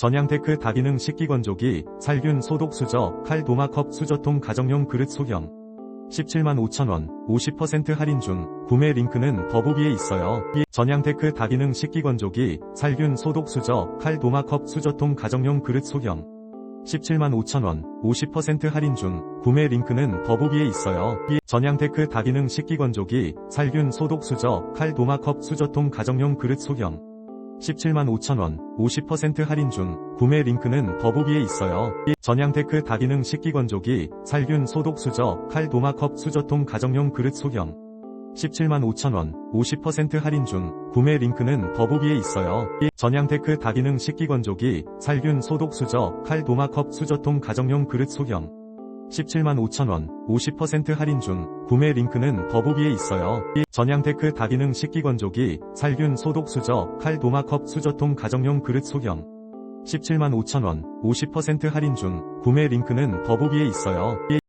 전양테크 다기능 식기건조기, 살균 소독 수저, 칼 도마컵 수저통 가정용 그릇 소형. 17만 5천원, 50% 할인 중, 구매 링크는 더보기에 있어요. 이 전양테크 다기능 식기건조기, 살균 소독 수저, 칼 도마컵 수저통 가정용 그릇 소형. 17만 5천원, 50% 할인 중, 구매 링크는 더보기에 있어요. 이 전양테크 다기능 식기건조기, 살균 소독 수저, 칼 도마컵 수저통 가정용 그릇 소형. 17만 5천원, 50% 할인 중, 구매 링크는 더보기에 있어요. 이 전양테크 다기능 식기건조기, 살균 소독 수저, 칼 도마컵 수저통 가정용 그릇 소형. 17만 5천원, 50% 할인 중, 구매 링크는 더보기에 있어요. 이 전양테크 다기능 식기건조기, 살균 소독 수저, 칼 도마컵 수저통 가정용 그릇 소형. 17만 5천원, 50% 할인 중, 구매 링크는 더보기에 있어요. 이 전양테크 다기능 식기건조기, 살균 소독 수저, 칼 도마컵 수저통 가정용 그릇 소형. 17만 5천원, 50% 할인 중, 구매 링크는 더보기에 있어요. 이